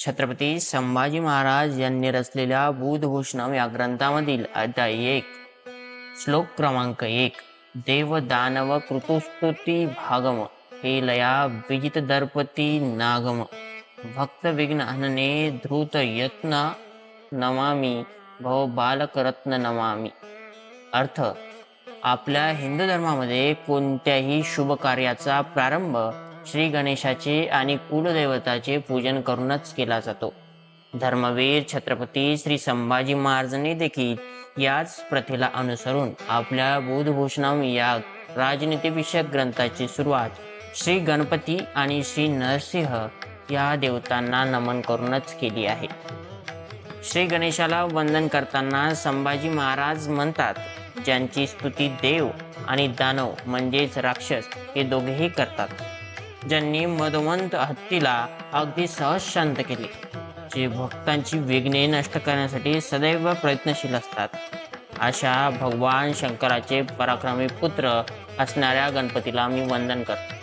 छत्रपती संभाजी महाराज यांनी रचलेल्या बुधभूषणम या ग्रंथामधील अध्याय एक श्लोक क्रमांक एक देव दानव कृतुस्तुती भागम हे लया विजित दर्पती नागम भक्त विघ्न हनने धृत यत्न नमामी भव बालकरत्न नमामी. अर्थ आपल्या हिंदू धर्मामध्ये कोणत्याही शुभ कार्याचा प्रारंभ श्री गणेशाचे आणि कुलदैवताचे पूजन करूनच केला जातो. धर्मवीर छत्रपती श्री संभाजी महाराजांनी देखील याच प्रथेला अनुसरून आपल्या बोधभूषणम या राजनीतिविषयक ग्रंथाची सुरुवात श्री गणपती आणि श्री नरसिंह या देवतांना नमन करूनच केली आहे. श्री गणेशाला वंदन करताना संभाजी महाराज म्हणतात ज्यांची स्तुती देव आणि दानव म्हणजेच राक्षस हे दोघेही करतात. ज्यांनी मदवंत हत्तीला अगदी सहज शांत केले. जे भक्तांची विघ्ने नष्ट करण्यासाठी सदैव प्रयत्नशील असतात. अशा भगवान शंकराचे पराक्रमी पुत्र असणाऱ्या गणपतीला मी वंदन करतो.